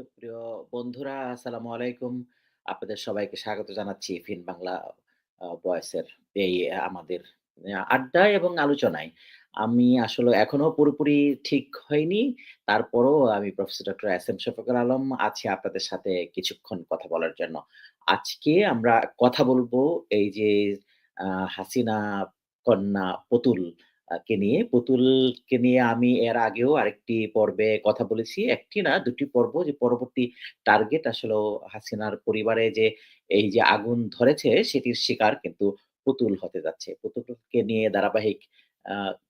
সুপ্রিয় বন্ধুরা, আসসালামু আলাইকুম। আপনাদের সবাইকে স্বাগত জানাচ্ছি ফিন বাংলা, আ, ভয়েসের এই আমাদের আড্ডায় এবং আলোচনায়। আমি আসলে এখনও পুরোপুরি ঠিক হয়নি। তারপরও আমি professor doctor S M Shafiqul Alam আছি আপনাদের সাথে কিছুক্ষণ কথা বলার জন্য। আজকে আমরা কথা বলব এই যে হাসিনা কন্যা পুতুল কে নিয়ে। পুতুলকে নিয়ে আমি এর আগেও আরেকটি পর্বে কথা বলেছি। একটি না, দুটি পর্ব যে পরবর্তী টার্গেট আসলেও হাসিনার পরিবারে যে এই যে আগুন ধরেছে সেটির শিকার কিন্তু পুতুল হতে যাচ্ছে। পুতুলকে নিয়ে ধারাবাহিক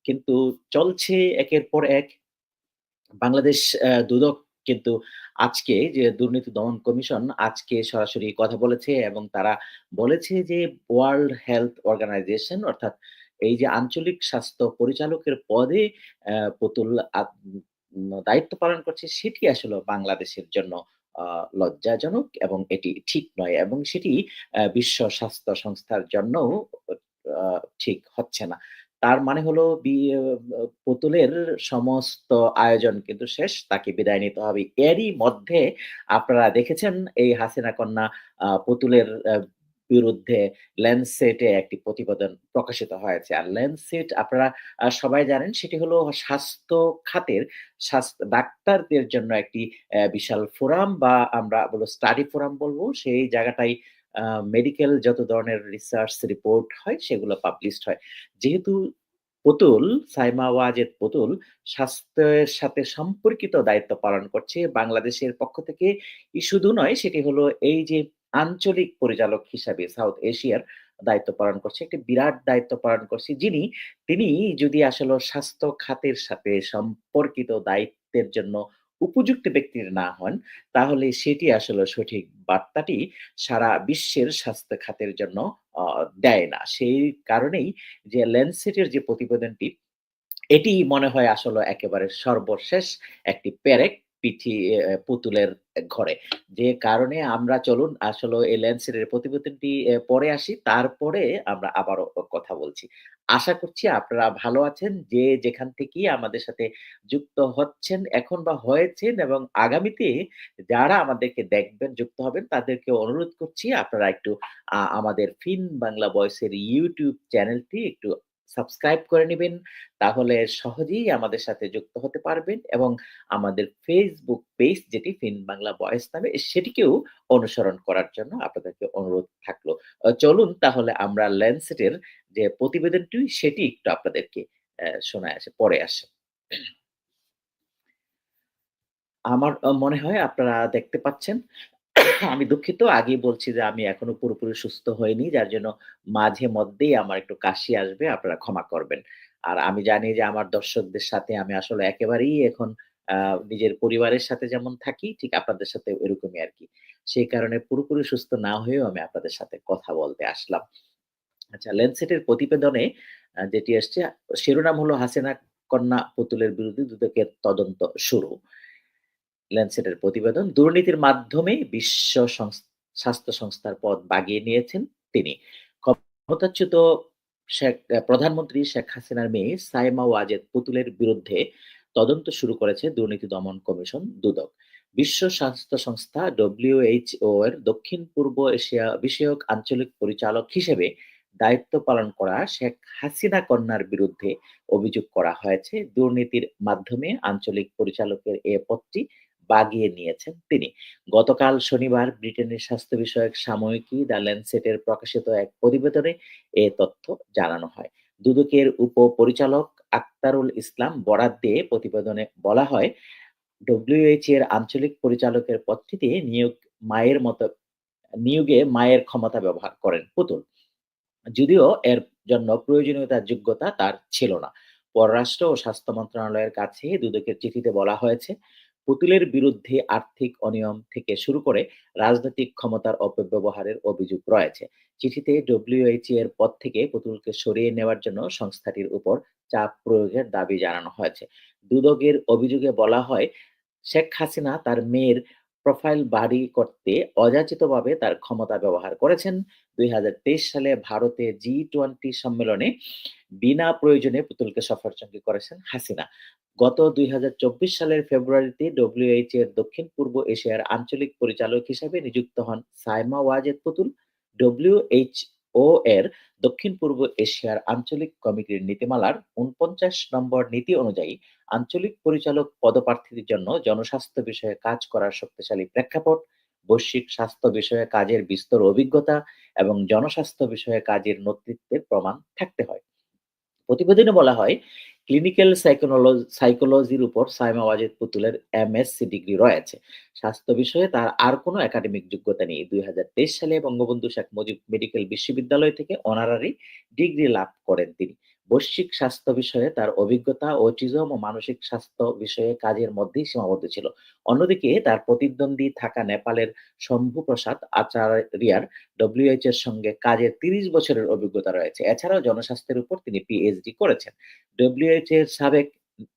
কিন্তু চলছে একের পর এক। বাংলাদেশ দুদক কিন্তু আজকে যে দুর্নীতি দমন কমিশন আজকে সরাসরি কথা বলেছে এবং তারা বলেছে যে ওয়ার্ল্ড হেলথ অর্গানাইজেশন অর্থাৎ এই যে আঞ্চলিক স্বাস্থ্য পরিচালকের পদে পুতুল দায়িত্ব পালন করছে, সেটি আসলে বাংলাদেশের জন্য লজ্জাজনক এবং এটি ঠিক নয় এবং সেটি বিশ্ব স্বাস্থ্য সংস্থার জন্যও ঠিক হচ্ছে না। তার মানে হলো পুতুলের সমস্ত আয়োজন কিন্তু শেষ। তাকে বিদায় নিতে হবে। এরই মধ্যে আপনারা দেখেছেন এই হাসিনা কন্যা পুতুলের বিরুদ্ধে ল্যান্ডসেটে একটি প্রতিবেদন প্রকাশিত হয়েছে। আর ল্যান্ডসেট আপনারা সবাই জানেন সেটি হলো স্বাস্থ্য খাতের স্বাস্থ্য ডাক্তারদের জন্য একটি বিশাল ফোরাম বা আমরা বলব স্টাডি ফোরাম বলব সেই জায়গাটায় আ মেডিকেল যত ধরনের রিসার্চ রিপোর্ট হয় সেগুলো পাবলিশড হয়। যেহেতু পুতুল, সাইমা ওয়াজেদ পুতুল স্বাস্থ্যের সাথে সম্পর্কিত দায়িত্ব পালন করছে বাংলাদেশের পক্ষ থেকে শুধু নয় সেটি হলো এই যে আঞ্চলিক পরিচালক হিসাবে সাউথ এশিয়ার দায়িত্ব পালন করছে। একটি বিরাট দায়িত্ব পালন করছে। যিনি তিনি যদি আসলে স্বাস্থ্য খাতের সাথে সম্পর্কিত দায়িত্বের জন্য উপযুক্ত ব্যক্তির না হন, তাহলে সেটি আসলে সঠিক বার্তাটি সারা বিশ্বের স্বাস্থ্য খাতের জন্য দেয় না। সেই কারণেই যে ল্যান্ডসেটের যে প্রতিবেদনটি এটি মনে হয় আসলে একেবারে সর্বশেষ একটি পেরেক পিঠি পুতুলের ঘরে। যে কারণে আমরা চলুন আসলে এই ল্যান্ডসেটের প্রতিবেদনটি পরে আসি। তারপরে আমরা আবারও কথা বলছি। আশা করছি আপনারা ভালো আছেন। যে যেখান থেকেই আমাদের সাথে যুক্ত হচ্ছেন এখন বা হয়েছেন এবং আগামীতে যারা আমাদেরকে দেখবেন, যুক্ত হবেন তাদেরকে অনুরোধ করছি আপনারা একটু আমাদের ফিন বাংলা ভয়েসের ইউটিউব চ্যানেলটি একটু সাবস্ক্রাইব করে নেবেন তাহলে সহজেই আমাদের সাথে যুক্ত হতে পারবেন এবং আমাদের Facebook পেজ যেটি ফিন বাংলা ভয়েস নামে, সেটিকেও অনুসরণ করার জন্য আপনাদেরকে অনুরোধ থাকল। চলুন তাহলে আমরা ল্যান্ডসেটের যে প্রতিবেদনটি, সেটি একটু আপনাদেরকে শোনায় আসে পরে আসে আমার মনে হয় আপনারা দেখতে পাচ্ছেন। আমি দুঃখিত আগেই বলছি যে আমি এখনও পুরোপুরি সুস্থ হইনি। যার জন্য মাঝে মধ্যেই আমার একটু কাশি আসবে। আপনারা ক্ষমা করবেন। আর আমি জানি যে আমার দর্শকদের সাথে আমি আসলে একেবারেই এখন নিজের পরিবারের সাথে যেমন থাকি, ঠিক আপনাদের সাথে ওইরকমই আরকি। সেই কারণে পুরোপুরি সুস্থ না হয়েও আমি আপনাদের সাথে কথা বলতে আসলাম। আচ্ছা ল্যান্ডসেটের প্রতিবেদনে যেটি আসছে, শিরোনাম হলো হাসিনা কন্যা পুতুলের বিরুদ্ধে দুদকের তদন্ত শুরু। ল্যান্ডসেটের প্রতিবেদন, দুর্নীতির মাধ্যমে বিশ্ব স্বাস্থ্য সংস্থার পদ বাগিয়ে নিয়েছেন তিনি। ক্ষমতাচ্যুত শেখ প্রধানমন্ত্রী শেখ হাসিনার মেয়ে সাইমা ওয়াজেদ পুতুলের বিরুদ্ধে তদন্ত শুরু করেছে দুর্নীতি দমন কমিশন দুদক। বিশ্ব স্বাস্থ্য সংস্থা WHO এর দক্ষিণ-পূর্ব এশিয়া বিষয়ক আঞ্চলিক পরিচালক হিসেবে দায়িত্ব পালন করা শেখ হাসিনা কন্যার বিরুদ্ধে অভিযোগ করা হয়েছে। দুর্নীতির মাধ্যমে আঞ্চলিক পরিচালকের এ পদটি বাগিয়ে নিয়েছেন তিনি। গতকাল শনিবার ব্রিটেনের স্বাস্থ্য বিষয়ক সাময়িকী দ্য ল্যান্ডসেটের প্রকাশিত এক প্রতিবেদনে এ তথ্য জানানো হয়। দুদকের উপপরিচালক আক্তারুল ইসলাম বরাত দিয়ে প্রতিবেদনে বলা হয়, WHO এর আঞ্চলিক পরিচালকের পদটিতে নিয়োগ মায়ের মতো নিয়োগে মায়ের ক্ষমতা ব্যবহার করেন পুতুল। যদিও এর জন্য প্রয়োজনীয়তার যোগ্যতা তার ছিল না। পররাষ্ট্র ও স্বাস্থ্য মন্ত্রণালয়ের কাছে দুদকের চিঠিতে বলা হয়েছে, পুতুলের বিরুদ্ধে আর্থিক অনিয়ম থেকে শুরু করে রাজনৈতিক ক্ষমতার অপব্যবহারের অভিযোগ রয়েছে। চিঠিতে ডব্লিউএইচই এর পদ থেকে পুতুলকে সরিয়ে নেওয়ার জন্য সংস্থাটির উপর চাপ প্রয়োগের দাবি জানানো হয়েছে। দুদকের অভিযোগে বলা হয়, শেখ হাসিনা তার মেয়ের প্রোফাইল বাড়ি করতে অযাচিতভাবে তার ক্ষমতা ব্যবহার করেছেন। দুই সালে ভারতে জি-20 সম্মেলনে বিনা প্রয়োজনে পুতুলকে সফর সফরসঙ্গী করেছেন হাসিনা। গত দুই হাজার চব্বিশ সালের ফেব্রুয়ারিতে ডব্লিউএইচ এর দক্ষিণ-পূর্ব এশিয়ার আঞ্চলিক পরিচালক হিসেবে নিযুক্ত হন সাইমা ওয়াজেদ পুতুল। ডব্লিউএইচও এর দক্ষিণ-পূর্ব এশিয়ার আঞ্চলিক কমিটির নীতিমালার ৪৯ নম্বর নীতি অনুযায়ী আঞ্চলিক পরিচালক পদপ্রার্থীদের জন্য জনস্বাস্থ্য বিষয়ে কাজ করার শক্তিশালী প্রেক্ষাপট, বৈশ্বিক স্বাস্থ্য বিষয়ে কাজের বিস্তর অভিজ্ঞতা এবং জনস্বাস্থ্য বিষয়ে কাজের নেতৃত্বের প্রমাণ থাকতে হয়। প্রতিবেদনে বলা হয়, ক্লিনিক্যাল সাইকোলজি সাইকোলজির উপর সাইমা ওয়াজেদ পুতুলের এমএসসি ডিগ্রি রয়েছে। স্বাস্থ্য বিষয়ে তার আর কোনো একাডেমিক যোগ্যতা নেই। দুই হাজার তেইশ সালে বঙ্গবন্ধু শেখ মুজিব মেডিকেল বিশ্ববিদ্যালয় থেকে অনারারি ডিগ্রি লাভ করেন তিনি। বৈশ্বিক স্বাস্থ্য বিষয়ে তার অভিজ্ঞতা অটিজম ও মানসিক স্বাস্থ্য বিষয়ে কাজের মধ্যেই সীমাবদ্ধ ছিল। অন্যদিকে তার প্রতিদ্বন্দ্বী থাকা নেপালের শম্ভু প্রসাদ আচারিয়ার ডব্লিউএইচ এর সঙ্গে কাজের ৩০ বছরের অভিজ্ঞতা রয়েছে। এছাড়াও জনস্বাস্থ্যের উপর তিনি পিএইচডি করেছেন। ডব্লিউএইচ এর সাবেক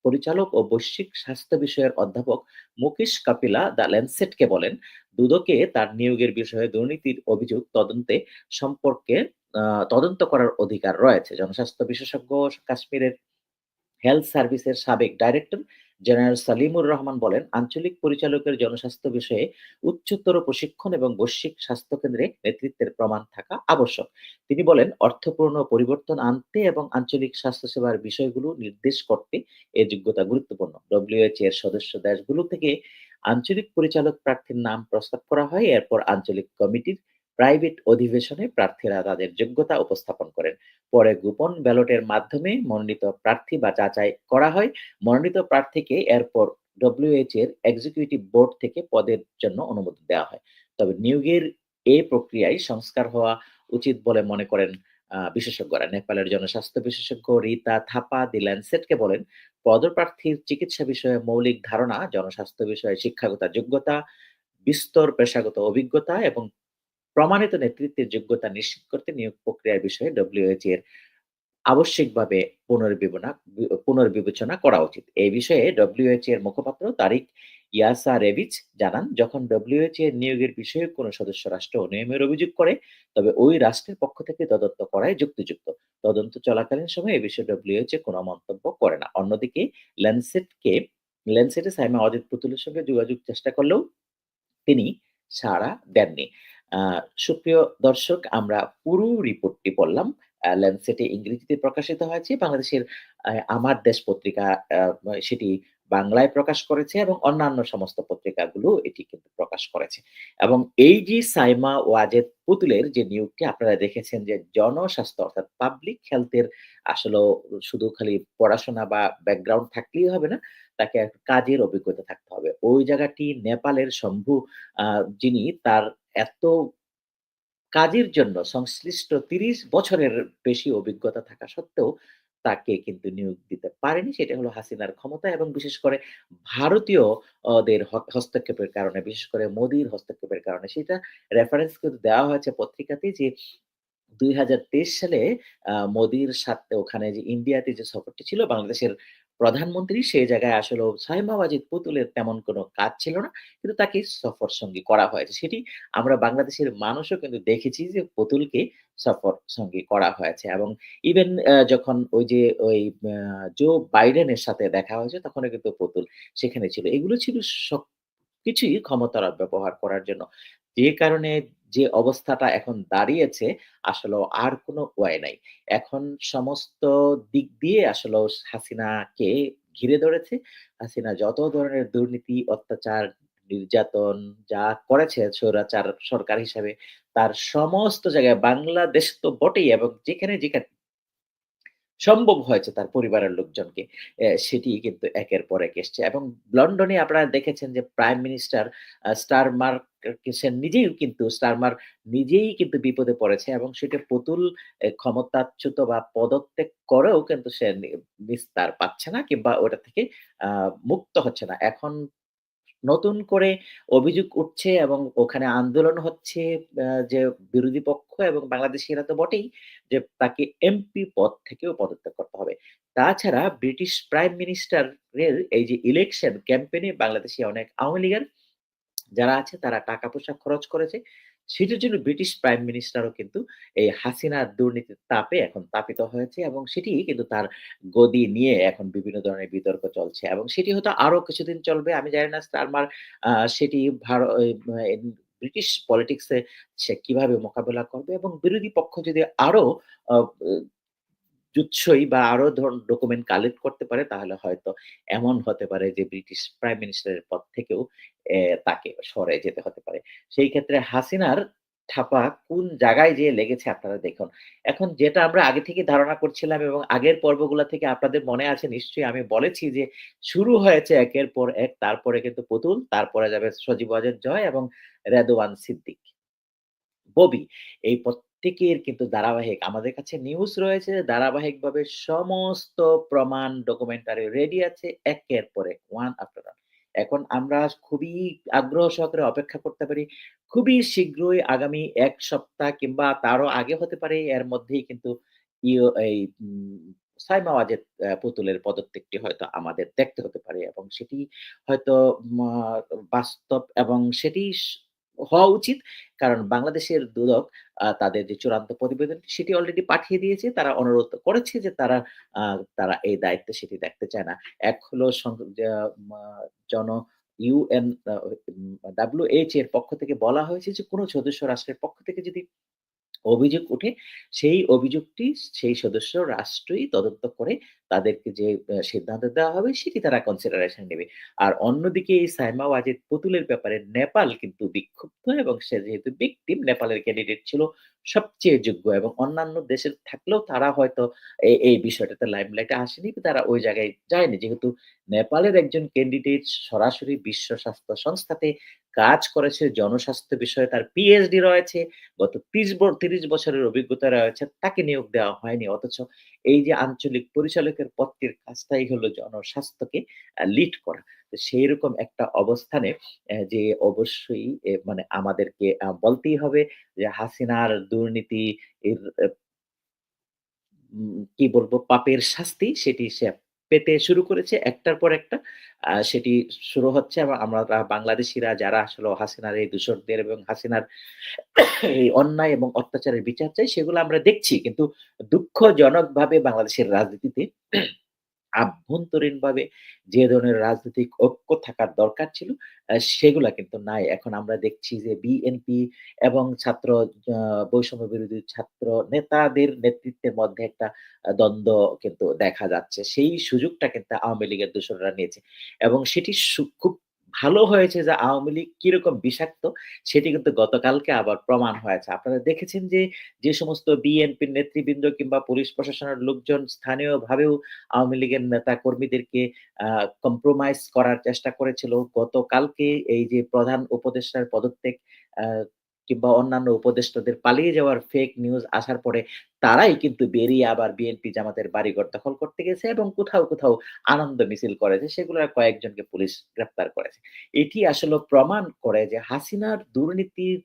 পরিচালক ও বৈশ্বিক স্বাস্থ্য বিষয়ের অধ্যাপক মুকেশ কাপিলা দ্য ল্যানসেটকে বলেন, দুদকে তার নিয়োগের বিষয়ে দুর্নীতির অভিযোগ তদন্তে সম্পর্কে তদন্ত করার অধিকার রয়েছে। জনস্বাস্থ্য বিশেষজ্ঞ কাশ্মীরের হেলথ সার্ভিসের সাবেক ডাইরেক্টর জেনারেল সালিমুর রহমান বলেন, আঞ্চলিক পরিচালকের জনস্বাস্থ্য বিষয়ে উচ্চতর প্রশিক্ষণ এবং বৈশ্বিক স্বাস্থ্য কেন্দ্রে নেতৃত্বের প্রমাণ থাকা আবশ্যক। তিনি বলেন, অর্থপূর্ণ পরিবর্তন আনতে এবং আঞ্চলিক স্বাস্থ্যসেবার বিষয়গুলো নির্দেশ করতে এ যোগ্যতা গুরুত্বপূর্ণ। ডব্লিউএইচ এর সদস্য দেশগুলো থেকে আঞ্চলিক পরিচালক প্রার্থীর নাম প্রস্তাব করা হয়। এরপর আঞ্চলিক কমিটির প্রাইভেট অধিবেশনে প্রার্থীরা তাদের যোগ্যতা উপস্থাপন করেন। পরে গোপন ব্যালটের মাধ্যমে মনোনীত প্রার্থী বা যাচাই করা হয়। মনোনীত প্রার্থীকে এরপর ডব্লিউএইচ এর এক্সিকিউটিভ বোর্ড থেকে পদের জন্য অনুমোদন দেওয়া হয়। তবে নিয়োগের এ প্রক্রিয়ায় সংস্কার হওয়া উচিত বলে মনে করেন বিশেষজ্ঞরা। নেপালের জনস্বাস্থ্য বিশেষজ্ঞ রীতা থাপা দি ল্যানসেটকে বলেন, পদপ্রার্থীর চিকিৎসা বিষয়ে মৌলিক ধারণা, জনস্বাস্থ্য বিষয়ে শিক্ষাগত যোগ্যতা, বিস্তর পেশাগত অভিজ্ঞতা এবং প্রমাণিত নেতৃত্বের যোগ্যতা নিশ্চিত করতে নিয়োগ প্রক্রিয়ার বিষয়ে ডব্লিউএইচ এর আবশ্যিকভাবে পুনর্বিবনা পুনর্বিবেচনা করা উচিত। এই বিষয়ে ডব্লিউএইচ এর মুখপাত্র তারিক ইয়াসা রেভিচ জানান, যখন ডব্লিউএইচ এর নিয়োগের বিষয়ে কোনো সদস্য রাষ্ট্র অনিয়মের অভিযোগ করে, তবে ওই রাষ্ট্রের পক্ষ থেকে তদন্ত করায় যুক্তিযুক্ত। তদন্ত চলাকালীন সময় এ বিষয়ে ডব্লিউএইচ কোনো মন্তব্য করে না। অন্যদিকে ল্যানসেটকে ল্যানসেটে সাইমা অজিত পুতুলের সঙ্গে যোগাযোগ চেষ্টা করলেও তিনি সাড়া দেননি। সুপ্রিয় দর্শক, আমরা পুরো রিপোর্টটি পড়লাম। আ ল্যানসেটে ইংরেজিতে প্রকাশিত হয়েছে। বাংলাদেশের আমার দেশ পত্রিকা সেটি বাংলায় প্রকাশ করেছে এবং অন্যান্য সমস্ত পত্রিকাগুলো এটি কিন্তু প্রকাশ করেছে। এবং এই যে সাইমা ওয়াজেদ পুতুলের যে নিয়োগটি আপনারা দেখেছেন যে জনস্বাস্থ্য অর্থাৎ পাবলিক হেলথ এর আসলেও শুধু খালি পড়াশোনা বা ব্যাকগ্রাউন্ড থাকলেই হবে না। তাকে কাজের অভিজ্ঞতা থাকতে হবে। ওই জায়গাটি নেপালের শম্ভু যিনি তার এত কাজের জন্য সংশ্লিষ্ট ৩০ বছরের বেশি অভিজ্ঞতা থাকা সত্ত্বেও তাকে কিন্তু নিয়োগ দিতে পারেনি। সেটা হলো হাসিনার ক্ষমতা এবং বিশেষ করে ভারতীয় অ হস্তক্ষেপের কারণে, বিশেষ করে মোদির হস্তক্ষেপের কারণে। সেটা রেফারেন্স কিন্তু দেওয়া হয়েছে পত্রিকাতে যে দুই হাজার তেইশ সালে মোদির সাথে ওখানে যে ইন্ডিয়াতে যে সফরটি ছিল বাংলাদেশের প্রধানমন্ত্রী সেই জায়গায় আসলে সাইমা ওয়াজেদ পুতুলের তেমন কোনো কাজ ছিল না। কিন্তু তাকে সফর সঙ্গী করা হয়েছে। সেটি আমরা বাংলাদেশের মানুষও কিন্তু দেখেছি যে পুতুলকে সফর সঙ্গী করা হয়েছে এবং ইভেন যখন ওই যে ওই জো বাইডেনের সাথে দেখা হয়েছে তখনও কিন্তু পুতুল সেখানে ছিল। এগুলো ছিল সবকিছুই ক্ষমতার ব্যবহার করার জন্য। যে কারণে যে অবস্থাটা এখন দাঁড়িয়েছে আসলেও আর কোনো ওয়ে নাই। এখন সমস্ত দিক দিয়ে আসলেও হাসিনাকে ঘিরে ধরেছে। হাসিনা যত ধরনের দুর্নীতি, অত্যাচার, নির্যাতন যা করেছে সরকার হিসাবে তার সমস্ত জায়গায় বাংলাদেশ তো বটেই এবং যেখানে, যেখানে সম্ভব হয়েছে তার পরিবারের লোকজনকে সেটি কিন্তু একের পর এক এসছে এবং লন্ডনে আপনারা দেখেছেন যে প্রাইম মিনিস্টার স্টারমার্ক সে নিজেই কিন্তু স্টারমার নিজেই কিন্তু বিপদে পড়েছে এবং সেটা পুতুল ক্ষমতাচ্যুত বা পদত্যাগ করেও কিন্তু সে নিস্তার পাচ্ছে না কিংবা ওটা থেকে মুক্ত হচ্ছে না। এখন নতুন করে অভিযোগ উঠছে এবং ওখানে আন্দোলন হচ্ছে যে বিরোধী পক্ষ এবং বাংলাদেশিরা তো বটেই যে তাকে এমপি পদ থেকেও পদত্যাগ করতে হবে। তাছাড়া ব্রিটিশ প্রাইম মিনিস্টার এর এই যে ইলেকশন ক্যাম্পেনে বাংলাদেশে অনেক আওয়ামী লীগের যারা আছে তারা টাকা-পয়সা খরচ করেছে। সেটার জন্য ব্রিটিশ প্রাইম মিনিস্টারও কিন্তু এই হাসিনার দুর্নীতির তাপে এখন তাপিত হয়েছে এবং সেটি কিন্তু তার গদি নিয়ে এখন বিভিন্ন ধরনের বিতর্ক চলছে এবং সেটি হয়তো আরও কিছুদিন চলবে। আমি জানি না স্টারমার সেটি ভারত ব্রিটিশ পলিটিক্সে সে কীভাবে মোকাবেলা করবে এবং বিরোধী পক্ষ যদি আরও জুৎসই বা আরও ধর ডকুমেন্ট কালেক্ট করতে পারে তাহলে হয়তো এমন হতে পারে যে ব্রিটিশ প্রাইম মিনিস্টারের পদ থেকেও তাকে সরে যেতে হতে পারে। সেই ক্ষেত্রে হাসিনার ঠাপা কোন জায়গায় যেয়ে লেগেছে আপনারা দেখুন। এখন যেটা আমরা আগে থেকে ধারণা করছিলাম এবং আগের পর্বগুলা থেকে আপনাদের মনে আছে নিশ্চয়ই আমি বলেছি যে শুরু হয়েছে একের পর এক তারপরে কিন্তু পুতুল, তারপরে যাবে সজীব ওয়াজেদ জয় এবং রেদওয়ান সিদ্দিক। ববি এই প্রত্যেকের কিন্তু ধারাবাহিক আমাদের কাছে নিউজ রয়েছে, ধারাবাহিকভাবে সমস্ত প্রমাণ ডকুমেন্টারি রেডি আছে একের পর ওয়ান আফটার। এখন আমরা খুবই আগ্রহ সহকারে অপেক্ষা করতে পারি। খুবই শীঘ্রই আগামী এক সপ্তাহ কিংবা তারও আগে হতে পারে, এর মধ্যেই কিন্তু এই সাইমা ওয়াজেদ পুতুলের পদত্যাগটি হয়তো আমাদের দেখতে হতে পারে এবং সেটি হয়তো বাস্তব এবং সেটি হওয়া উচিত। কারণ বাংলাদেশের দুদক তাদের যে চূড়ান্ত প্রতিবেদন, সেটি অলরেডি পাঠিয়ে দিয়েছে। তারা অনুরোধ করেছে যে তারা তারা এই দায়িত্ব সেটি দেখতে চায় না। এক হলো জন ইউএন ডাব্লিউএইচ এর পক্ষ থেকে বলা হয়েছে যে কোনো সদস্য রাষ্ট্রের পক্ষ থেকে যদি অভিযোগ উঠে, সেই অভিযোগটি সেই সদস্য রাষ্ট্রই তদন্ত করে তাদেরকে যে সিদ্ধান্ত দেওয়া হবে সেটি তারা কনসিডারেশন নেবে। আর অন্যদিকে এই সাইমা ওয়াজেদ পুতুলের ব্যাপারে নেপাল কিন্তু বিক্ষুব্ধ এবং সে যেহেতু ভিকটিম নেপালের ক্যান্ডিডেট ছিল সবচেয়ে যোগ্য এবং অন্যান্য দেশের থাকলেও তারা হয়তো এই বিষয়টাতে লাইমলাইট আসেনি। তারা ওই জায়গায় যায়নি। যেহেতু নেপালের একজন ক্যান্ডিডেট সরাসরি বিশ্ব স্বাস্থ্য সংস্থাতে কাজ করেছে, জনস্বাস্থ্য বিষয়ে তার পিএইচডি রয়েছে। গত ৩০ ব ৩০ বছরের অভিজ্ঞতা রয়েছে। তাকে নিয়োগ দেওয়া হয়নি। অথচ এই যে আঞ্চলিক পরিচালকের পদটির কাজটাই হলো জনস্বাস্থ্যকে লিড করা। তো সেইরকম একটা অবস্থানে যে অবশ্যই মানে আমাদেরকে বলতেই হবে যে হাসিনার দুর্নীতি এর কি বলব পাপের শাস্তি সেটি সে পেতে শুরু করেছে একটার পর একটা। সেটি শুরু হচ্ছে এবং আমরা বাংলাদেশিরা যারা আসলে হাসিনার এই দূষণদের এবং হাসিনার এই অন্যায় এবং অত্যাচারের বিচার চাই, সেগুলো আমরা দেখছি। কিন্তু দুঃখজনকভাবে বাংলাদেশের রাজনীতিতে আভ্যন্তরীণভাবে যে ধরনের রাজনৈতিক ঐক্য থাকার দরকার ছিল, সেগুলো কিন্তু নাই। এখন আমরা দেখছি যে বিএনপি এবং ছাত্র বৈষম্য বিরোধী ছাত্র নেতাদের নেতৃত্বের মধ্যে একটা দ্বন্দ্ব কিন্তু দেখা যাচ্ছে। সেই সুযোগটা কিন্তু আওয়ামী লীগের দূষণরা নিয়েছে। এবং সেটি খুব ভালো হয়েছে যে আওয়ামী লীগ কীরকম বিষাক্ত সেটি কিন্তু গতকালকে আবার প্রমাণ হয়েছে। আপনারা দেখেছেন যে, যে সমস্ত বিএনপির নেতৃবৃন্দ কিংবা পুলিশ প্রশাসনের লোকজন স্থানীয়ভাবেও আওয়ামী লীগের নেতা কর্মীদেরকে কম্প্রোমাইজ করার চেষ্টা করেছিল। গতকালকে এই যে প্রধান উপদেষ্টার পদত্যাগ কিংবা অন্যান্য উপদেষ্টাদের পালিয়ে যাওয়ার ফেক নিউজ আসার পরে তারাই কিন্তু বেরিয়ে আবার বিএনপি জামাতের বাড়িঘর দখল করতে গেছে এবং কোথাও, কোথাও আনন্দ মিছিল করেছে। সেগুলোর কয়েকজনকে পুলিশ গ্রেপ্তার করেছে। এটি আসলে প্রমাণ করে যে হাসিনার দুর্নীতির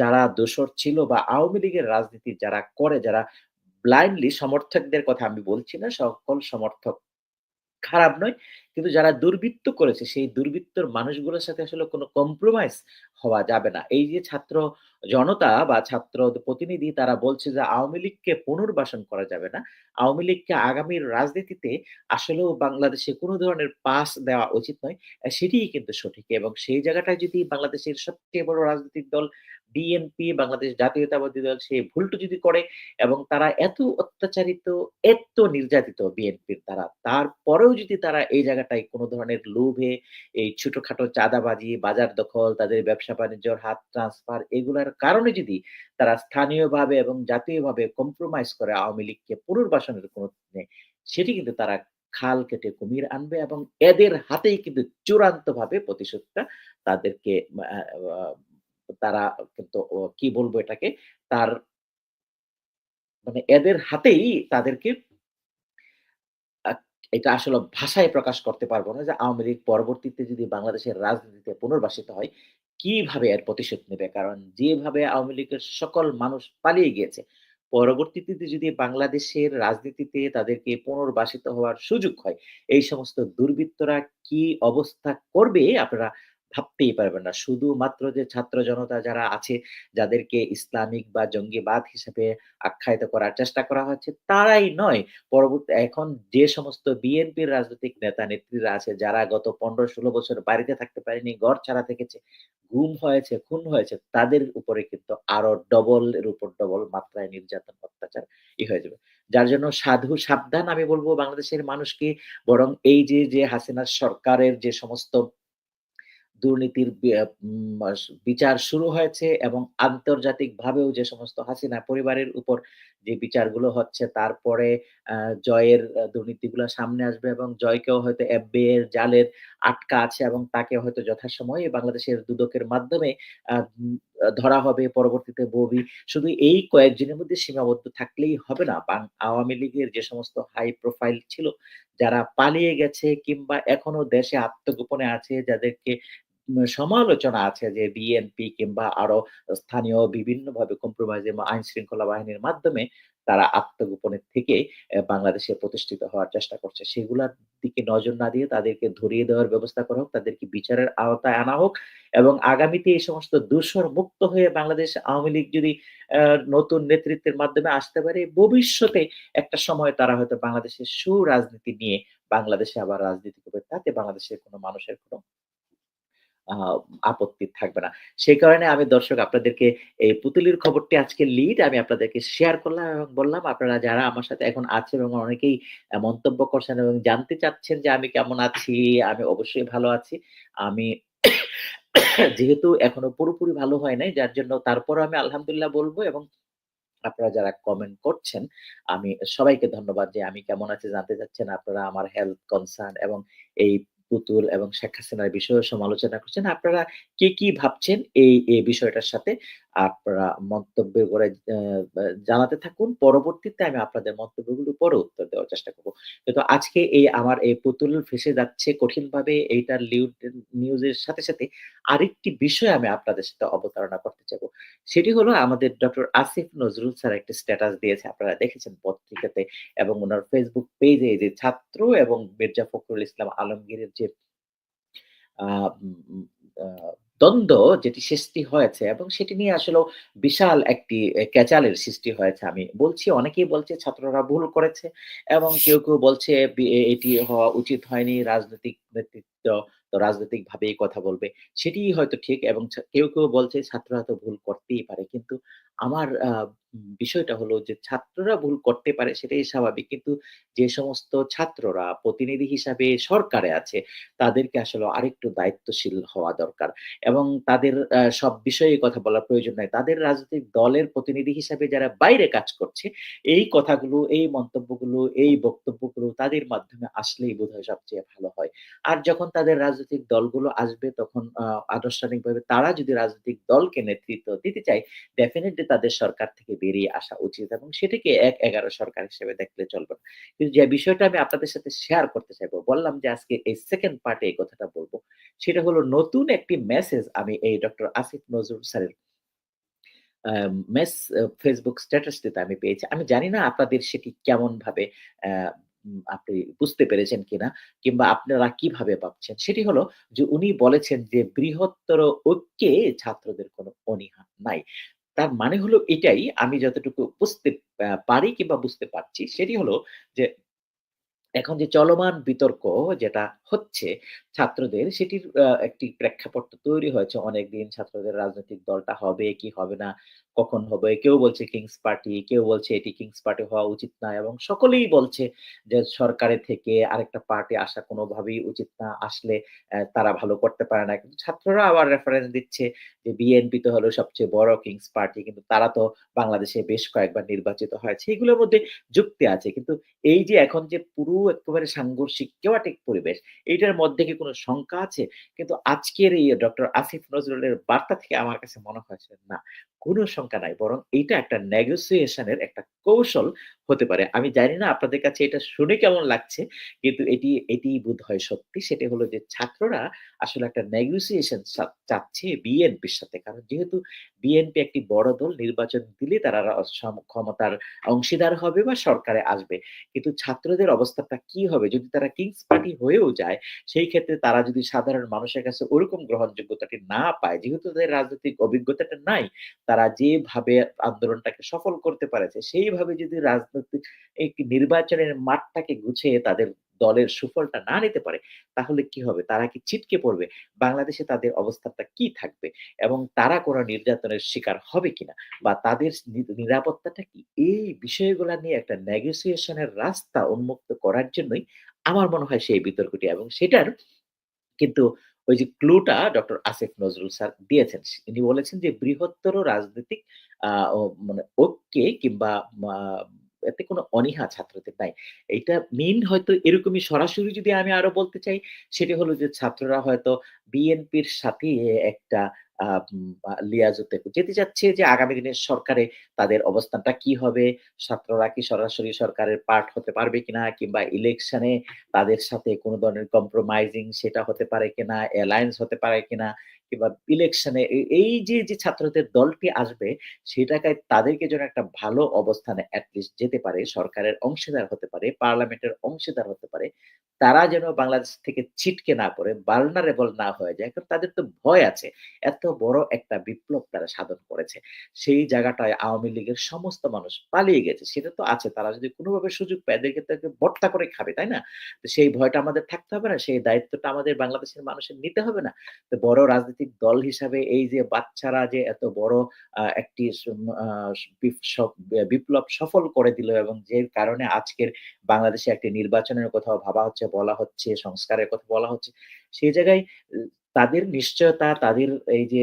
যারা দোসর ছিল বা আওয়ামী লীগের রাজনীতি যারা করে, যারা ব্লাইন্ডলি সমর্থকদের কথা আমি বলছি না, সকল সমর্থক খারাপ নয়। কিন্তু যারা দুর্বৃত্ত করেছে, সেই দুর্বৃত্তর মানুষগুলোর সাথে আসলে কোন কম্প্রোমাইজ হওয়া যাবে না। এই যে ছাত্র জনতা বা ছাত্র প্রতিনিধি, তারা বলছে যে আওয়ামী লীগকে পুনর্বাসন করা যাবে না। আওয়ামী লীগকে আগামীর রাজনীতিতে আসলেও বাংলাদেশে কোনো ধরনের পাস দেওয়া উচিত নয়। সেটিই কিন্তু সঠিক এবং সেই জায়গাটায় যদি বাংলাদেশের সবচেয়ে বড় রাজনৈতিক দল বিএনপি, বাংলাদেশ জাতীয়তাবাদী দল সেই ভুলটা যদি করে এবং তারা এত অত্যাচারিত, এত নির্যাতিত বিএনপির দ্বারা, তারপরেও যদি তারা এই জায়গাটায় কোন ধরনের লোভে এই ছোটখাটো চাঁদাবাজি, বাজার দখল, তাদের ব্যবসা-বাণিজ্যর হাত ট্রান্সফার এগুলার কারণে যদি তারা স্থানীয়ভাবে এবং জাতীয়ভাবে কম্প্রোমাইজ করে আওয়ামী লীগকে পুনর্বাসনের কোনো সেটি কিন্তু তারা খাল কেটে কুমির আনবে এবং এদের হাতেই কিন্তু চূড়ান্ত ভাবে প্রতিশোধটা তাদেরকে তারা কিন্তু কি বলব এটাকে তার মানে এদের হাতেই তাদেরকে এটা আসলে ভাষায় প্রকাশ করতে পারব না যে আওয়ামী লীগ পরবর্তীতে যদি বাংলাদেশের রাজনীতিতে পুনর্বাসিত হয়, কীভাবে এর প্রতিশোধ নেবে? কারণ যেভাবে আওয়ামী লীগের সকল মানুষ পালিয়ে গিয়েছে, পরবর্তীতে যদি বাংলাদেশের রাজনীতিতে তাদেরকে পুনর্বাসিত হওয়ার সুযোগ হয়, এই সমস্ত দুর্বৃত্তরা কি অবস্থা করবে আপনারা ভাবতেই পারবেন না। শুধুমাত্র যে ছাত্র জনতা যারা আছে, যাদেরকে ইসলামিক বা জঙ্গিবাদ হিসেবে আখ্যায়িত করার চেষ্টা করা হচ্ছে, তারাই নয়। পরবর্তী এখন যে সমস্ত বিএনপির রাজনৈতিক নেতা-নেত্রীরা আছে, যারা গত ১৫-১৬ বছর বাড়িতে থাকতে পারেনি, ঘর ছাড়া থেকেছে, গুম হয়েছে, খুন হয়েছে, তাদের উপরে কিন্তু আরও ডবল এর উপর ডবল মাত্রায় নির্যাতন, অত্যাচার ই হয়ে যাবে। যার জন্য সাধু সাবধান আমি বলব বাংলাদেশের মানুষকে বরং এই যে, যে হাসিনা সরকারের যে সমস্ত দুর্নীতির বিচার শুরু হয়েছে এবং আন্তর্জাতিকভাবেও যে সমস্ত হাসিনা পরিবারের উপর যে বিচারগুলো হচ্ছে তারপরে জয়ের দুর্নীতিগুলা সামনে আসবে এবং জয়কেও হয়তো এফবিআই এর জালের আটকা আছে এবং তাকে হয়তো যথাসময়ে বাংলাদেশের দুদকের মাধ্যমে ধরা হবে পরবর্তীতে ববি। শুধু এই কয়েকজনের মধ্যে সীমাবদ্ধ থাকলেই হবে না। আওয়ামী লীগের যে সমস্ত হাই প্রোফাইল ছিল, যারা পালিয়ে গেছে কিংবা এখনও দেশে আত্মগোপনে আছে, যাদেরকে সমালোচনা আছে যে বিএনপি কিংবা আরও স্থানীয় বিভিন্নভাবে কম্প্রোমাইজ আইন শৃঙ্খলা বাহিনীর মাধ্যমে তারা আত্মগোপনের থেকে বাংলাদেশে প্রতিষ্ঠিত হওয়ার চেষ্টা করছে। সেগুলার দিকে নজর না দিয়ে তাদেরকে ধরিয়ে দেওয়ার ব্যবস্থা করা হোক, তাদেরকে বিচারের আওতায় আনা হোক এবং আগামীতে এই সমস্ত দূষর মুক্ত হয়ে বাংলাদেশ আওয়ামী লীগ যদি নতুন নেতৃত্বের মাধ্যমে আসতে পারে, ভবিষ্যতে একটা সময় তারা হয়তো বাংলাদেশের সুরাজনীতি নিয়ে বাংলাদেশে আবার রাজনীতি করবে। তাতে বাংলাদেশের কোনো মানুষের কোন আপত্তি থাকবে না। সেই কারণে আমি দর্শক আপনাদেরকে এই পুতুলের খবরটি আজকে লিড আমি আপনাদেরকে শেয়ার করলাম এবং বললাম আপনারা যারা আমার সাথে এখন আছেন এবং অনেকেই মন্তব্য করছেন এবং জানতে চাচ্ছেন যে আমি কেমন আছি? আমি অবশ্যই ভালো আছি। আমি যেহেতু এখনও পুরোপুরি ভালো হয় নাই, যার জন্য তারপরও আমি আলহামদুলিল্লাহ বলব এবং আপনারা যারা কমেন্ট করছেন, আমি সবাইকে ধন্যবাদ যে আমি কেমন আছি জানতে চাচ্ছেন। আপনারা আমার হেলথ কনসার্ন এবং এই পুতুল এবং শেখ হাসিনার বিষয়েও সমালোচনা করছেন। আপনারা কে কি ভাবছেন এই, এই বিষয়টার সাথে আপনারা মন্তব্য করে জানাতে থাকুন। পরবর্তীতে আমি আপনাদের মন্তব্যগুলো পরে উত্তর দেওয়ার চেষ্টা করব। কিন্তু আজকে এই আমার এই পুতুল ফেঁসে যাচ্ছে কঠিনভাবে এইটার নিউজের সাথে, সাথে আরেকটি বিষয় আমি আপনাদের সাথে অবতারণা করতে চাইব। সেটি হলো আমাদের ডক্টর আসিফ নজরুল স্যার একটি স্ট্যাটাস দিয়েছে। আপনারা দেখেছেন পত্রিকাতে এবং ওনার ফেসবুক পেজে যে ছাত্র এবং মির্জা ফখরুল ইসলাম আলমগীরের যে দ্বন্দ্ব যেটি সৃষ্টি হয়েছে এবং সেটি নিয়ে আসলেও বিশাল একটি ক্যাচালের সৃষ্টি হয়েছে। আমি বলছি অনেকেই বলছে ছাত্ররা ভুল করেছে এবং কেউ, কেউ বলছে এটি হওয়া উচিত হয়নি। রাজনৈতিক নেতৃত্ব তো রাজনৈতিক রাজনৈতিকভাবেই কথা বলবে। সেটিই হয়তো ঠিক এবং কেউ, কেউ বলছে ছাত্ররা তো ভুল করতেই পারে। কিন্তু আমার আ উম বিষয়টা হলো যে ছাত্ররা ভুল করতে পারে সেটাই স্বাভাবিক। কিন্তু যে সমস্ত ছাত্ররা প্রতিনিধি হিসাবে সরকারে আছে, তাদেরকে আসলে আরেকটু দায়িত্বশীল হওয়া দরকার এবং তাদের সব বিষয়ে কথা বলার প্রয়োজন নাই। তাদের রাজনৈতিক দলের প্রতিনিধি হিসাবে যারা বাইরে কাজ করছে, এই কথাগুলো, এই মন্তব্যগুলো, এই বক্তব্যগুলো তাদের মাধ্যমে আসলেই বোধহয় সবচেয়ে ভালো হয়। আর যখন তাদের রাজনৈতিক দলগুলো আসবে তখন আনুষ্ঠানিকভাবে তারা যদি রাজনৈতিক দলকে নেতৃত্ব দিতে চায়, ডেফিনিটলি তাদের সরকার থেকে বেরিয়ে আসা উচিত এবং সেটিকে ১-১১ সরকার হিসেবে দেখলে চলবে না। কিন্তু যে বিষয়টা আমি আপনাদের সাথে শেয়ার করতে চাইব, বললাম যে আজকে এই 2nd পার্ট এই কথাটা বলব। সেটা হলো নতুন একটি মেসেজ আমি এই ডক্টর আসিফ নজরুল স্যারের মেস ফেসবুক স্ট্যাটাসটিতে আমি পেয়েছি। আমি জানি না আপনাদের সেটি কেমন ভাবে আপনি বুঝতে পেরেছেন কিনা কিংবা আপনারা কীভাবে ভাবছেন? সেটি হলো যে উনি বলেছেন যে, "বৃহত্তর ঐক্যে ছাত্রদের কোনো অনীহা নাই।" তার মানে হলো এটাই আমি যতটুকু বুঝতে পারি কিংবা বুঝতে পারছি সেটি হলো যে এখন যে চলমান বিতর্ক যেটা হচ্ছে ছাত্রদের সেটির একটি প্রেক্ষাপট তৈরি হয়েছে। অনেকদিন ছাত্রদের রাজনৈতিক দলটা হবে কি হবে না, কখন হবে? কেউ বলছে কিংস পার্টি, কেউ বলছে এটি কিংস পার্টি হওয়া উচিত না এবং সকলেই বলছে যে সরকারের থেকে আরেকটা পার্টি আসা কোনোভাবেই উচিত না। আসলে তারা ভালো করতে পারে না। কিন্তু ছাত্ররা আবার রেফারেন্স দিচ্ছে যে বিএনপি তো হলো সবচেয়ে বড় কিংস পার্টি কিন্তু তারা তো বাংলাদেশে বেশ কয়েকবার নির্বাচিত হয়েছে। এগুলোর মধ্যে যুক্তি আছে। কিন্তু এই যে এখন যে পুরো একেবারে সাংঘর্ষিক chaotic পরিবেশ, এইটার মধ্যে কি কোনো শঙ্কা আছে? কিন্তু আজকের এই ডক্টর আসিফ নজরুলের বার্তা থেকে আমার কাছে মনে হয়েছে না, কোনো শঙ্কা নাই। বরং এইটা একটা নেগোসিয়েশনের একটা কৌশল হতে পারে। আমি জানি না আপনাদের কাছে এটা শুনে কেমন লাগছে। কিন্তু এটি এটিই বোধহয় সত্যি। সেটা হলো যে ছাত্ররা আসলে একটা নেগোসিয়েশন চাচ্ছে বিএনপির সাথে। কারণ যেহেতু বিএনপি একটি বড় দল নির্বাচন দিলে তারা ক্ষমতার অংশীদার হবে বা সরকারে আসবে। কিন্তু ছাত্রদের অবস্থাটা কি হবে? যদি তারা কিংস পার্টি হয়েও যায়, সেই ক্ষেত্রে তারা যদি সাধারণ মানুষের কাছে ওরকম গ্রহণযোগ্যতাটি না পায়, যেহেতু তাদের রাজনৈতিক অভিজ্ঞতাটা নাই, তারা যেভাবে আন্দোলনটাকে সফল করতে পারেছে, সেইভাবে যদি রাজনৈতিক এই নির্বাচনের মাঠটাকে গুছিয়ে তাদের দলের সুফলটা না নিতে পারে, তাহলে কি হবে? তারা কি ছিটকে পড়বে? বাংলাদেশে তাদের অবস্থানটা কি থাকবে? এবং তারা কোন নির্যাতনের শিকার হবে কিনা? বা তাদের নিরাপত্তাটা কি? এই বিষয়গুলা নিয়ে একটা নেগোসিয়েশন এর রাস্তা উন্মুক্ত করার জন্যই আমার মনে হয় সেই বিতর্কটি এবং সেটার কিন্তু ওই যে ক্লু টা ডক্টর আসিফ নজরুল স্যার দিয়েছেন। তিনি বলেছেন যে বৃহত্তর রাজনৈতিক আ ও মানে ঐক্যে কিংবা এতে কোনো অনীহা ছাত্রদের নাই। এটা মেন হয়তো এরকমই সরাসরি যদি আমি আরও বলতে চাই, সেটি হলো যে ছাত্ররা হয়তো বিএনপির সাথে একটা লিয়াজোতে যেতে চাচ্ছে যে আগামী দিনের সরকারে তাদের অবস্থানটা কি হবে? ছাত্ররা কি সরাসরি সরকারের পার্ট হতে পারবে কিনা? কিংবা ইলেকশনে তাদের সাথে কোন ধরনের কম্প্রোমাইজিং সেটা হতে পারে কিনা? অ্যালায়েন্স হতে পারে কিনা? কিংবা ইলেকশনে এই যে, যে ছাত্রদের দলটি আসবে, সেটাকে তাদেরকে যেন একটা ভালো অবস্থানে এট লিস্ট যেতে পারে, সরকারের অংশীদার হতে পারে, পার্লামেন্টের অংশীদার হতে পারে। তারা যেন বাংলাদেশ থেকে ছিটকে না পড়ে, ভালনারেবল না হয়ে যায়। কারণ তাদের তো ভয় আছে। এত বড় একটা বিপ্লব তারা সাধন করেছে। সেই জায়গাটায় আওয়ামী লীগের সমস্ত মানুষ পালিয়ে গেছে। সেটা তো আছে। তারা যদি কোনভাবে সুযোগ পায় এদেরকে তো বর্তা করে খাবে, তাই না? তো সেই ভয়টা আমাদের থাকতে হবে না? সেই দায়িত্বটা আমাদের বাংলাদেশের মানুষের নিতে হবে না? তো বড় রাজনৈতিক দল হিসাবে এই যে বাচ্চারা যে এত বড় একটি বিপ্লব সফল করে দিল এবং যে কারণে আজকের বাংলাদেশে একটি নির্বাচনের কথা ভাবা হচ্ছে, বলা হচ্ছে, সংস্কারের কথা বলা হচ্ছে। সেই জায়গায় তাদের নিশ্চয়তা, তাদের এই যে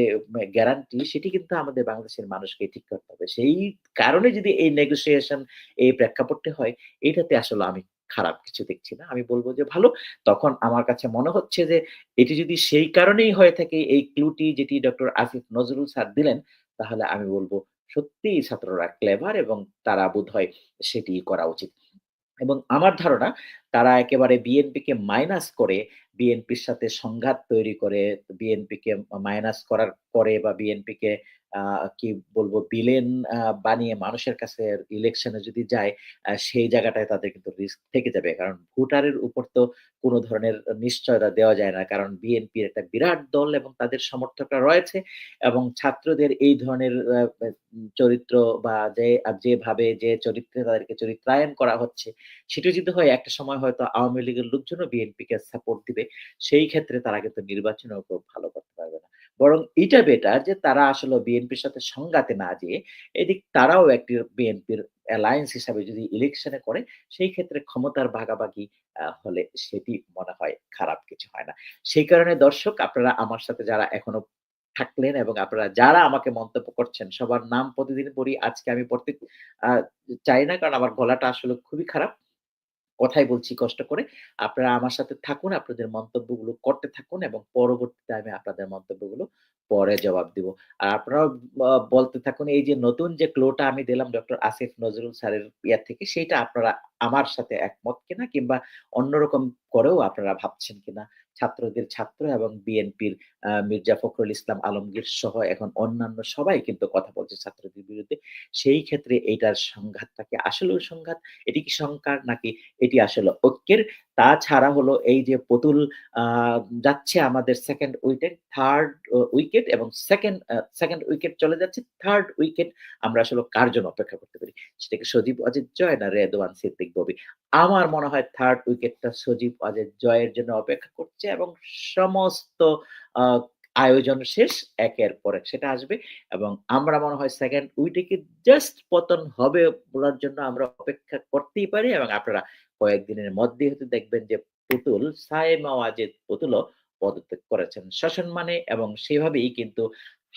গ্যারান্টি সেটি কিন্তু আমাদের বাংলাদেশের মানুষকে ঠিক করতে হবে। সেই কারণে যদি এই নেগোসিয়েশন এই প্রেক্ষাপটটি হয়, এটাতে আসলে আমি খারাপ কিছু দেখছি না। আমি বলব যে ভালো। তখন আমার কাছে মনে হচ্ছে যে এটি যদি সেই কারণেই হয়ে থাকে এই ক্লুটি যেটি ডক্টর আসিফ নজরুল স্যার দিলেন, তাহলে আমি বলব সত্যিই ছাত্ররা ক্লেভার এবং তারা বোধ হয় সেটি করা উচিত। এবং আমার ধারণা তারা একেবারে বিএনপিকে মাইনাস করে, বিএনপির সাথে সংঘাত তৈরি করে, বিএনপিকে মাইনাস করার পরে বা বিএনপিকে কি বলব বিলেন বানিয়ে মানুষের কাছে ইলেকশনে যদি যায়, সেই জায়গাটায় তাদের কিন্তু রিস্ক থেকে যাবে। কারণ ভোটারের উপর তো কোন ধরনের নিশ্চয়তা দেওয়া যায় না। কারণ বিএনপি একটা বিরাট দল এবং তাদের সমর্থকরা রয়েছে এবং ছাত্রদের এই ধরনের চরিত্র বা যে যেভাবে যে চরিত্রে তাদেরকে চরিত্রায়ন করা হচ্ছে, সেটা যদি হয় একটা সময় হয়তো আওয়ামী লীগের লোকজনও বিএনপিকে সাপোর্ট দিবে। সেই ক্ষেত্রে তারা কিন্তু নির্বাচনেও খুব ভালো করতে পারবে না। বরং এটা বেটার যে তারা আসলে বিএনপির সাথে সংঘাতে না যেয়ে, এদিক তারাও একটি বিএনপির অ্যালায়েন্স হিসাবে যদি ইলেকশনে করে, সেই ক্ষেত্রে ক্ষমতার ভাগাভাগি হলে সেটি মনে হয় খারাপ কিছু হয় না। সেই কারণে দর্শক আপনারা আমার সাথে যারা এখনও থাকলেন এবং আপনারা যারা আমাকে মন্তব্য করছেন, সবার নাম প্রতিদিন পড়ি। আজকে আমি পড়তে চাই না কারণ আমার গলাটা আসলে খুবই খারাপ। কথাই বলছি কষ্ট করে। আপনারা আমার সাথে থাকুন, আপনাদের মন্তব্যগুলো করতে থাকুন এবং পরবর্তীতে আমি আপনাদের মন্তব্যগুলো পরে জবাব দিব। আর আপনারাও বলতে থাকুন এই যে নতুন যে ক্লোটা আমি দিলাম ডক্টর আসিফ নজরুল স্যারের ইয়ার থেকে সেইটা আপনারা আমার সাথে একমত কিনা কিংবা অন্যরকম করেও আপনারা ভাবছেন কিনা? ছাত্রদের ছাত্র এবং বিএনপির মির্জা ফখরুল ইসলাম আলমগীর সহ এখন অন্যান্য সবাই কিন্তু কথা বলছে ছাত্রদের বিরুদ্ধে। সেই ক্ষেত্রে এটার সংঘাতটাকে আসলেও সংঘাত? এটি কি সংকার নাকি এটি আসলে ঐক্যের? তাছাড়া হলো এই যে পুতুল যাচ্ছে আমাদের সেকেন্ড উইকেট, থার্ড উইকেট এবং 2nd আ 2nd উইকেট চলে যাচ্ছে। থার্ড উইকেট আমরা আসলে কার জন্য অপেক্ষা করতে পারি? সেটাকে সজীব অজিত জয় না রেদওয়ান সিদ্দিক ববি? আমার মনে হয় থার্ড উইকেটটা সজীব অজিত জয়ের জন্য অপেক্ষা করছে এবং সমস্ত আয়োজন শেষ। একের পর এক সেটা আসবে এবং আমরা মনে হয় সেকেন্ড উইকেটে জাস্ট পতন হবে বলার জন্য আমরা অপেক্ষা করতেই পারি এবং আপনারা কয়েকদিনের মধ্যে হয়তো দেখবেন যে পুতুল সায়েমা ওয়াজেদ পুতুলও পদত্যাগ করেছেন শাসন মানে এবং সেভাবেই কিন্তু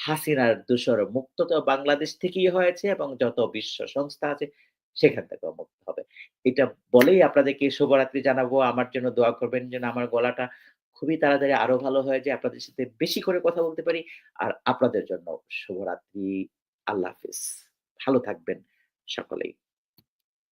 হাসিনার দূষর মুক্ত তো বাংলাদেশ থেকেই হয়েছে এবং যত বিশ্ব সংস্থা আছে সেখান থেকেও মুক্ত হবে। এটা বলেই আপনাদেরকে শুভরাত্রি জানাব। আমার জন্য দোয়া করবেন যেন আমার গলাটা খুবই তাড়াতাড়ি আরও ভালো হয় যে আপনাদের সাথে বেশি করে কথা বলতে পারি। আর আপনাদের জন্য শুভরাত্রি। আল্লাহ হাফিজ ভালো থাকবেন সকলেই।